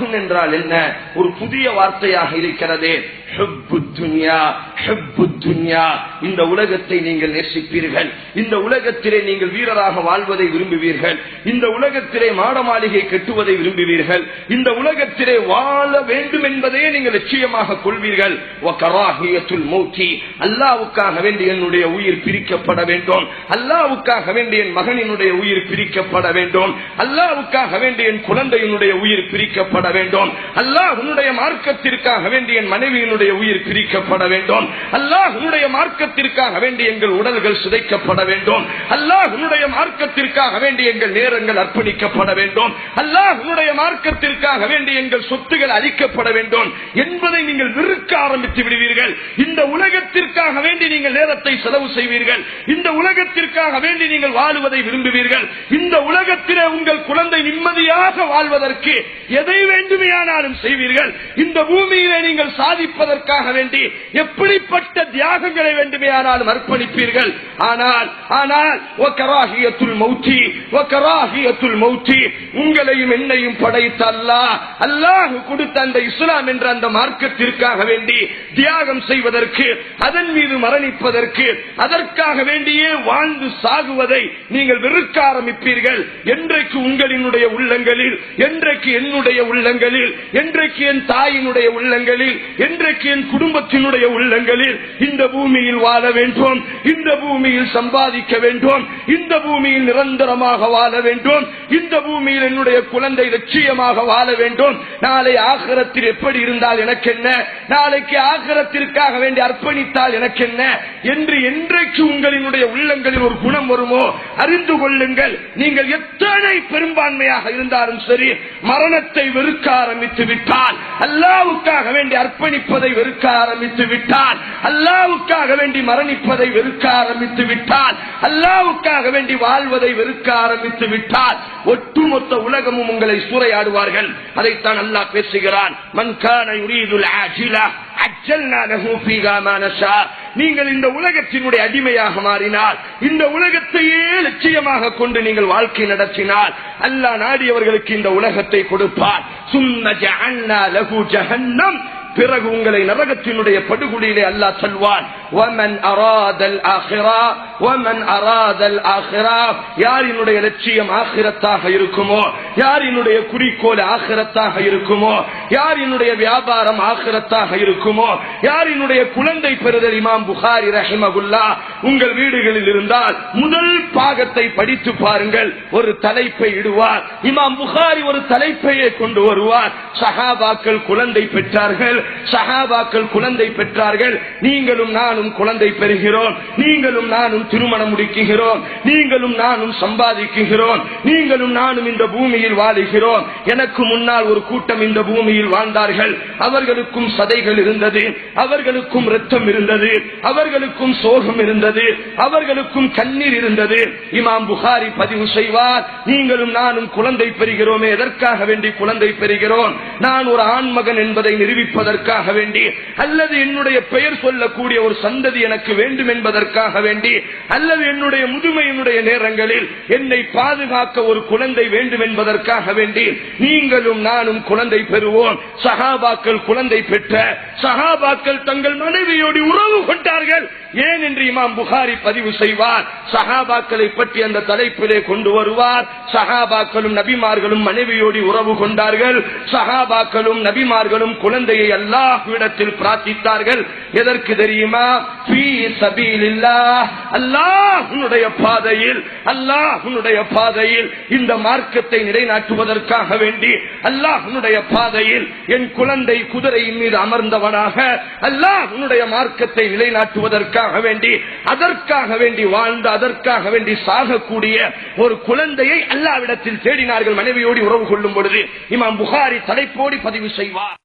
என்றால் என்ன? ஒரு புதிய வார்த்தையாக இருக்கிறது. இந்த உலகத்தை நீங்கள் நேசிப்பீர்கள். இந்த உலகத்திலே நீங்கள் வீரராக வாழ்வதை விரும்புவீர்கள். இந்த உலகத்திலே மாட மாளிகை கட்டுவதை விரும்புவீர்கள். இந்த உலகத்திலே வாழ வேண்டும் என்பதையே நீங்கள் நிச்சயமாக கொள்வீர்கள். வகராஹியத்துல் அல்லாவுக்காக வேண்டி என்னுடைய உயிர் பிரிக்கப்பட வேண்டும். அல்லாவுக்காக வேண்டி என் மகனினுடைய உயிர் பிரிக்கப்பட வேண்டும். அல்லாவுக்காக வேண்டி என் குழந்தையினுடைய உயிர் பிரிக்கப்பட வேண்டும். அல்லாஹ் உன்னுடைய மார்க்கத்திற்காக வேண்டி என் மனைவியினுடைய உயிர் பிரிக்கப்பட வேண்டும். அல்லாஹனுடைய மார்க்கத்திற்காக வேண்டி எங்கள் உடல்கள் சிதைக்கப்பட வேண்டும். அல்லாஹனுடைய மார்க்கத்திற்காக வேண்டி எங்கள் நேரங்கள் அர்ப்பணிக்கப்பட வேண்டும். அல்லாஹனுடைய மார்க்கத்திற்காக வேண்டி எங்கள் சொத்துகள் அழிக்கப்பட வேண்டும். என்பதை நீங்கள் விருக்க ஆரம்பித்து விடுவீர்கள். இந்த உலகத்திற்காக வேண்டி நீங்கள் நேரத்தை செலவு செய்வீர்கள். இந்த உலகத்திற்காக வேண்டி நீங்கள் வாழுவதை விரும்புவீர்கள். இந்த உலகத்திலே உங்கள் குழந்தை நிம்மதியாக வாழ்வதற்கு எதை வேண்டுமையானாலும் செய்வீர்கள். இந்த பூமியிலே நீங்கள் சாதிப்ப சாதிப்பதற்காக வேண்டி எப்படிப்பட்ட தியாகங்களை வேண்டுமையானாலும் அர்ப்பணிப்பீர்கள். ஆனால் ஆனால் ஒக்கராகியத்துள் மௌத்தி ஒக்கராகியத்துள் மௌத்தி உங்களையும் என்னையும் படைத்த அல்லா அல்லாஹ் கொடுத்த அந்த இஸ்லாம் என்ற அந்த மார்க்கத்திற்காக வேண்டி தியாகம் செய்வதற்கு அதன் மீது மரணிப்பதற்கு அதற்காக வேண்டியே வாழ்ந்து சாகுவதை நீங்கள் வெறுக்க ஆரம்பிப்பீர்கள். என்றைக்கு உங்களினுடைய உள்ளங்களில் என்றைக்கு என்னுடைய உள்ளங்களில் என்றைக்கு என் தாயினுடைய உள்ளங்களில் என்றைக்கு என் குடும்பத்தினுடைய உள்ளங்களில் இந்த பூமியில் வாழ வேண்டும் இந்த பூமியில் சம்பாதிக்க வேண்டும் இந்த பூமியில் நிரந்தரமாக வாழ வேண்டும் இந்த பூமியில் என்னுடைய குழந்தை லட்சியமாக வாழ வேண்டும். நாளை ஆகரத்தில் எப்படி இருந்தால் எனக்கு என்ன நாளைக்கு ஆகரத்திற்காக வேண்டி அர்ப்பணித்தால் எனக்கு என்ன என்று என்றைக்கு உங்களினுடைய உள்ளங்களில் ஒரு குணம் வருமோ அறிந்து கொள்ளுங்கள். நீங்கள் எத்தனை பெரும்பான்மையாக இருந்தாலும் சரி மரணத்தை வெறுக்க ஆரம்பித்து விட்டால் அல்லாவுக்காக வேண்டி அர்ப்பணிப்பது மரணிப்பதை வெறுக்க ஆரம்பித்து விட்டால் அல்லாவுக்காக வேண்டி மரணிப்பதை வெறுக்க ஆரம்பித்து விட்டால் அல்லாவுக்காக வேண்டி வாழ்வதை வெறுக்க ஆரம்பித்து விட்டால் ஒட்டுமொத்த உலகமும் உங்களை சூறையாடுவார்கள். அதைத்தான் அல்லாஹ் பேசுகிறான். மன்கான யுரீதுல் ஆஜிலா நீங்கள் இந்த உலகத்தினுடைய அடிமையாக மாறினால் இந்த உலகத்தையே லட்சியமாக கொண்டு நீங்கள் வாழ்க்கை நடத்தினால் அல்லா நாடியவர்களுக்கு இந்த உலகத்தை கொடுப்பார். சும்ம ஜஹன்னா லகு ஜஹன்னம். பிறகு உங்களை நரகத்தினுடைய படுகொலியிலே அல்லா சொல்வான் ஒமன் அராதல் ஆஹிரா ஒமன் அராதல் ஆஹிரா. யாரினுடைய லட்சியம் ஆகிரத்தாக இருக்குமோ? யாரினுடைய குறிக்கோள் ஆகிரத்தாக இருக்குமோ? யாரினுடைய வியாபாரம் ஆகிரத்தாக இருக்குமோ? யாரினுடைய குழந்தை பெறுதல் இமாம் புகாரி ரஹிமகுல்லா உங்கள் வீடுகளில் இருந்தால் முதல் பாகத்தை படித்து பாருங்கள். ஒரு தலைப்பை இடுவார். இமாம் புகாரி ஒரு தலைப்பையே கொண்டு வருவார். சகாபாக்கள் குழந்தை பெற்றார்கள். சஹாபாக்கள் குழந்தை பெற்றார்கள். நீங்களும் நானும் குழந்தை பெறுகிறோம். நீங்களும் நானும் திருமணம் முடிக்குகிறோம். நீங்களும் நானும் சம்பாதிக்குகிறோம். நீங்களும் நானும் இந்த பூமியில் வாழுகிறோம். எனக்கு முன்னால் ஒரு கூட்டம் இந்த பூமியில் வாழ்ந்தார்கள். அவர்களுக்கும் சதைகள் இருந்தது. அவர்களுக்கும் ரத்தம் இருந்தது. அவர்களுக்கும் சோகம் இருந்தது. அவர்களுக்கும் கண்ணீர் இருந்தது. இமாம் புகாரி பதிவு செய்வார். நீங்களும் நானும் குழந்தை பெறுகிறோமே. எதற்காக வேண்டி குழந்தை பெறுகிறோம்? நான் ஒரு ஆண்மகன் என்பதை நிரூபிப்பதற்கு என்பதற்காக வேண்டி அல்லது என்னுடைய பெயர் சொல்லக்கூடிய ஒரு சந்ததி எனக்கு வேண்டும் என்பதற்காக வேண்டி அல்லது என்னுடைய முதுமையினுடைய நேரங்களில் என்னை பாதுகாக்க ஒரு குழந்தை வேண்டும் என்பதற்காக வேண்டி நீங்களும் நானும் குழந்தை பெறுவோம். சகாபாக்கள் குழந்தை பெற்ற சகாபாக்கள் தங்கள் மனைவியோடு உறவு கொண்டார்கள். ஏன் என்று இமாம் புகாரி பதிவு செய்வார்? சஹாபாக்களை பற்றி அந்த தலைப்பிலே கொண்டு வருவார். சஹாபாக்களும் நபிமார்களும் மனைவியோடு உறவு கொண்டார்கள். சஹாபாக்களும் நபிமார்களும் குழந்தையை அல்லாஹ்விடத்தில் பிரார்த்தித்தார்கள். எதற்கு தெரியுமா? அல்லாஹுடைய பாதையில் அல்லாஹுடைய பாதையில் இந்த மார்க்கத்தை நிலைநாட்டுவதற்காக வேண்டி அல்லாஹுடைய பாதையில் என் குழந்தை குதிரையின் மீது அமர்ந்தவனாக அல்லாஹுடைய மார்க்கத்தை நிலைநாட்டுவதற்காக வேண்டி அதற்காக வேண்டி வாழ்ந்து அதற்காக வேண்டி சாகக்கூடிய ஒரு குழந்தையை அல்லாவிடத்தில் தேடினார்கள் மனைவியோடு உறவு கொள்ளும் பொழுது. இமாம் புகாரி தலைப்போடி பதிவு செய்வார்.